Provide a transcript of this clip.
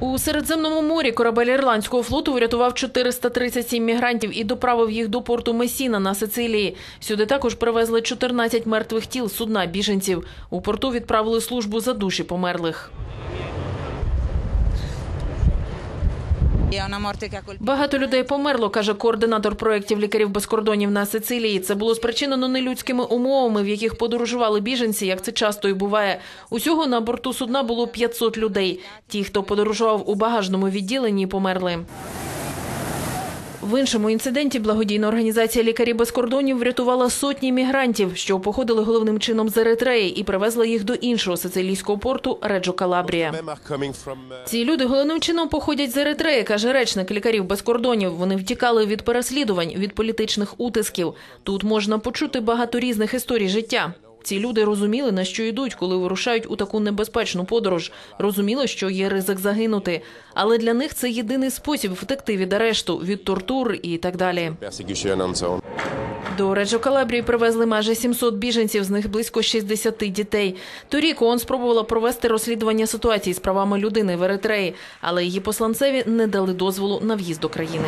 У Середземному морі корабель ірландського флоту врятував 437 мігрантів і доправив їх до порту Месіна на Сицилії. Сюди також привезли 14 мертвих тіл судна біженців. У порту відправили службу за душі померлих. Багато людей померло, каже координатор проєктів лікарів без кордонів на Сицилії. Це було спричинено нелюдськими умовами, в яких подорожували біженці, як це часто і буває. Усього на борту судна було 500 людей. Ті, хто подорожував у багажному відділенні, померли. В іншому інциденті благодійна організація Лікарі без кордонів врятувала сотні мігрантів, що походили головним чином з Еритреї і привезла їх до іншого сицилійського порту Реджо Калабрія. uh, Ці люди головним чином походять з Еритреї, каже речник лікарів без кордонів. Вони втікали від переслідувань, від політичних утисків. Тут можна почути багато різних історій життя. Ці люди розуміли, на що йдуть, коли вирушають у таку небезпечну подорож. Розуміли, що є ризик загинути. Але для них це єдиний спосіб втекти від арешту, від тортур і так далі. До Реджо Калабрії привезли майже 700 біженців, з них близько 60 дітей. Торік ООН спробувала провести розслідування ситуації з правами людини в Еритреї, але її посланцеві не дали дозволу на в'їзд до країни.